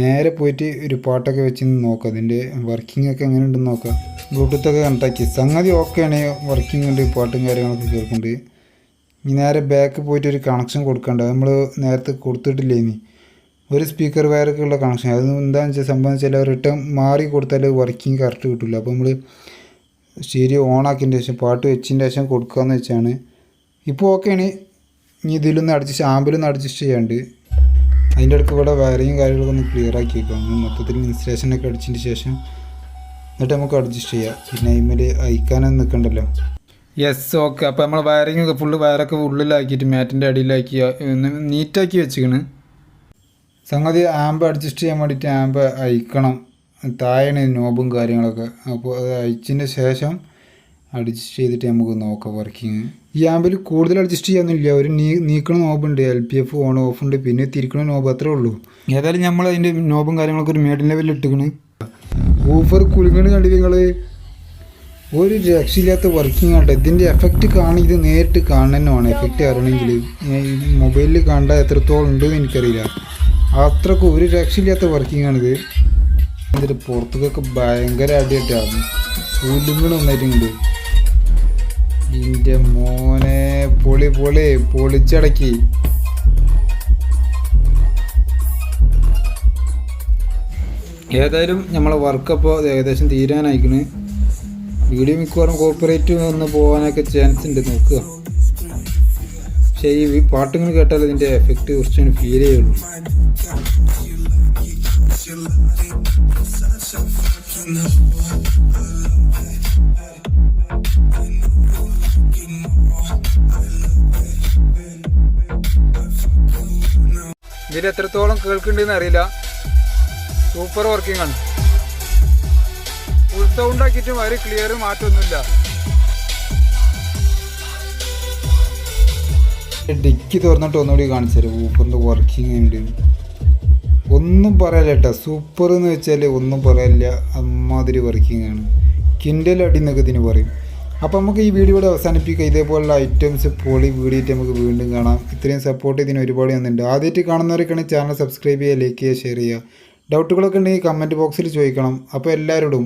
നേരെ പോയിട്ട് ഒരു പാട്ടൊക്കെ വെച്ച് നോക്കാം. അതിന്റെ വർക്കിംഗ് ഒക്കെ എങ്ങനെ ഉണ്ടെന്ന് നോക്കാം. ബ്ലൂടൂത്ത് ഒക്കെ കണക്റ്റാക്കി സംഗതി ഓക്കെയാണ് വർക്കിംഗ് ഉണ്ട്. പാട്ടും കാര്യങ്ങളൊക്കെ കേൾക്കുന്നുണ്ട് ഇനി നേരെ ബാക്ക് പോയിട്ട് ഒരു കണക്ഷൻ കൊടുക്കണ്ട. നമ്മൾ നേരത്തെ കൊടുത്തിട്ടില്ലേ ഇനി. ഒരു സ്പീക്കർ വയറൊക്കെ ഉള്ള കണക്ഷൻ അത് എന്താണെന്ന് വെച്ചാൽ സംഭവം വെച്ചാൽ റിട്ടേൺ മാറി കൊടുത്താൽ വർക്കിംഗ് കറക്റ്റ് കിട്ടില്ല അപ്പോൾ നമ്മൾ സ്റ്റീരിയോ ഓണാക്കിയതിന് ശേഷം പാട്ട് വെച്ചതിന്റെ ശേഷം കൊടുക്കുകയെന്ന് വെച്ചാണ്. ഇപ്പോൾ ഓക്കെയാണ് ഇനി ഇതിലൊന്ന് അഡ്ജസ്റ്റ് ആമ്പിലൊന്ന് അഡ്ജസ്റ്റ് ചെയ്യാണ്ട്. അതിന്റെ അടുക്ക് ഇവിടെ വയറിങ്ങും കാര്യങ്ങളൊക്കെ ഒന്ന് ക്ലിയർ ആക്കി വെക്കാം. മൊത്തത്തിൽ ഇൻസ്റ്റലേഷനൊക്കെ അടിച്ചതിന് ശേഷം എന്നിട്ട് നമുക്ക് അഡ്ജസ്റ്റ് ചെയ്യാം. പിന്നെ അതിന്മേൽ അയക്കാനൊന്നും നിൽക്കണ്ടല്ലോ യെസ് ഓക്കെ അപ്പോൾ നമ്മൾ വയറിങ് ഒക്കെ ഫുള്ള് വയറൊക്കെ ഉള്ളിലാക്കിയിട്ട് മാറ്റിന്റെ അടിയിലാക്കി നീറ്റാക്കി വെച്ചിക്കണ്. സംഗതി ആമ്പ് അഡ്ജസ്റ്റ് ചെയ്യാൻ വേണ്ടിയിട്ട് ആമ്പ് അയക്കണം താഴെയാണ് നോബും കാര്യങ്ങളൊക്കെ. അപ്പോൾ അത് അയച്ചതിന്റെ ശേഷം അഡ്ജസ്റ്റ് ചെയ്തിട്ട് നമുക്ക് നോക്കാം വർക്കിങ് ഈ ആമ്പിൽ കൂടുതൽ അഡ്ജസ്റ്റ് ചെയ്യാനൊന്നുമില്ല. ഒരു നീ നീക്കണ നോബുണ്ട് L P F on off ഉണ്ട്. പിന്നെ തിരിക്കണ നോബ് അത്രേ ഉള്ളൂ. ഏതായാലും നമ്മൾ അതിന്റെ നോബും കാര്യങ്ങളൊക്കെ ഒരു മേഡിൻ ലെവലിൽ ഇട്ടിക്കണ്. ഊഫർ കുലുങ്ങണ് കണ്ടില്ല നിങ്ങൾ ഒരു രക്ഷയില്ലാത്ത വർക്കിംഗ് ആട്ടെ ഇതിന്റെ എഫക്റ്റ് കാണി ഇത് നേരിട്ട് കാണാനുമാണ് എഫക്റ്റ് അറിയണമെങ്കിൽ മൊബൈലിൽ കണ്ട എത്രത്തോളം ഉണ്ടെന്ന് എനിക്കറിയില്ല. അത്രക്കും ഒരു രക്ഷയില്ലാത്ത വർക്കിംഗ് ആണിത്. ഇതിന്റെ പുറത്തേക്കൊക്കെ ഭയങ്കര അടിയായിട്ടാണ് സൂര്യങ്ങൾ ഒന്നായിട്ടുണ്ട് ഇതിന്റെ മോനെ പൊളി പൊളി പൊളിച്ചടക്കി. ഏതായാലും നമ്മളെ വർക്ക് അപ്പോൾ ഏകദേശം തീരാനായിക്കണ്. വീഡിയോ മിക്കവാറും കോർപ്പറേറ്റ് വന്ന് പോകാനൊക്കെ ചാൻസ് ഉണ്ട് നോക്കുക. പക്ഷേ ഈ പാട്ടുകൾ കേട്ടാൽ ഇതിന്റെ എഫക്റ്റ് കുറച്ച് ഫീൽ ചെയ്യുള്ളൂ. ഇതിൽ എത്രത്തോളം കേൾക്കുന്നുണ്ടെന്ന് അറിയില്ല. സൂപ്പർ വർക്കിംഗ് ആണ്. ഫുൾ സൗണ്ട് ക്ലിയർ മാറ്റമൊന്നുമില്ല ഡിക്കി തുറന്നിട്ട് ഒന്നുകൂടി കാണിച്ചു തരും. വർക്കിംഗ് ഉണ്ട്. ഒന്നും പറയാനില്ല കേട്ടോ. സൂപ്പർ എന്ന് വെച്ചാൽ ഒന്നും പറയാനില്ല അമ്മാതിരി വർക്കിംഗ് ആണ്. കിൻഡൽ അടി എന്നൊക്കെ ഇതിന് പറയും. അപ്പോൾ നമുക്ക് ഈ വീഡിയോ ഇവിടെ അവസാനിപ്പിക്കുക ഇതേപോലുള്ള ഐറ്റംസ് പൊളി വീഡിയോ ആയിട്ട് നമുക്ക് വീണ്ടും കാണാം. ഇത്രയും സപ്പോർട്ട് ഇതിന് ഒരുപാട് തന്നിട്ടുണ്ട്. ആദ്യമായിട്ട് കാണുന്നവരൊക്കെയാണെങ്കിൽ ചാനൽ സബ്സ്ക്രൈബ് ചെയ്യുക ലൈക്ക് ചെയ്യുക ഷെയർ ചെയ്യുക. ഡൗട്ടുകളൊക്കെ ഉണ്ടെങ്കിൽ കമന്റ് ബോക്സിൽ ചോദിക്കണം. അപ്പോൾ എല്ലാവരോടും